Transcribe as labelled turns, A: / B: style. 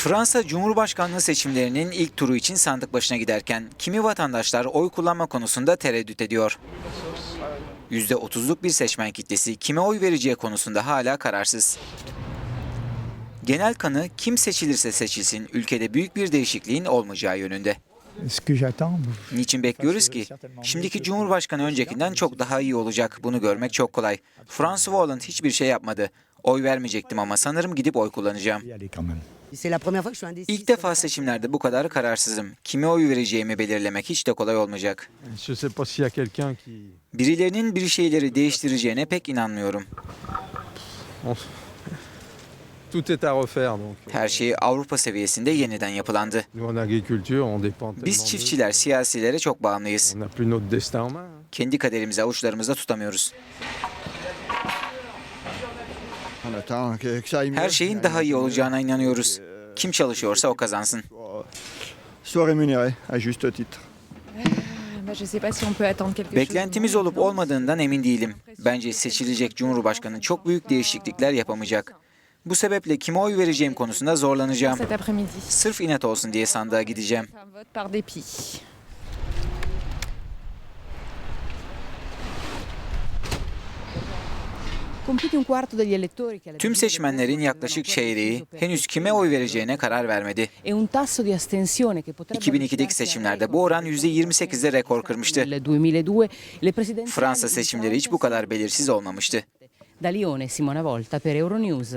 A: Fransa Cumhurbaşkanlığı seçimlerinin ilk turu için sandık başına giderken kimi vatandaşlar oy kullanma konusunda tereddüt ediyor. %30'luk bir seçmen kitlesi kime oy vereceği konusunda hala kararsız. Genel kanı kim seçilirse seçilsin ülkede büyük bir değişikliğin olmayacağı yönünde. Niçin bekliyoruz ki? Şimdiki Cumhurbaşkanı öncekinden çok daha iyi olacak. Bunu görmek çok kolay. François Hollande hiçbir şey yapmadı. Oy vermeyecektim ama sanırım gidip oy kullanacağım. İlk defa seçimlerde bu kadar kararsızım. Kime oy vereceğimi belirlemek hiç de kolay olmayacak. Birilerinin bir şeyleri değiştireceğine pek inanmıyorum. Her şey Avrupa seviyesinde yeniden yapılandı. Biz çiftçiler siyasilere çok bağımlıyız. Kendi kaderimizi avuçlarımızda tutamıyoruz. Her şeyin daha iyi olacağına inanıyoruz. Kim çalışıyorsa o kazansın. Beklentimiz olup olmadığından emin değilim. Bence seçilecek Cumhurbaşkanı çok büyük değişiklikler yapamayacak. Bu sebeple kime oy vereceğim konusunda zorlanacağım. Sırf inat olsun diye sandığa gideceğim. Tüm seçmenlerin yaklaşık çeyreği henüz kime oy vereceğine karar vermedi.
B: e un tasso di astensione che potrebbe
A: 2002'deki
B: avvicinarsi
A: seçimlerde bu oran
B: record
A: %28'de rekor kırmıştı.
B: del 2002, le presidenziali
A: Fransa seçimleri hiç bu kadar belirsiz olmamıştı.
B: Da Lione, Simona Volta per Euronews.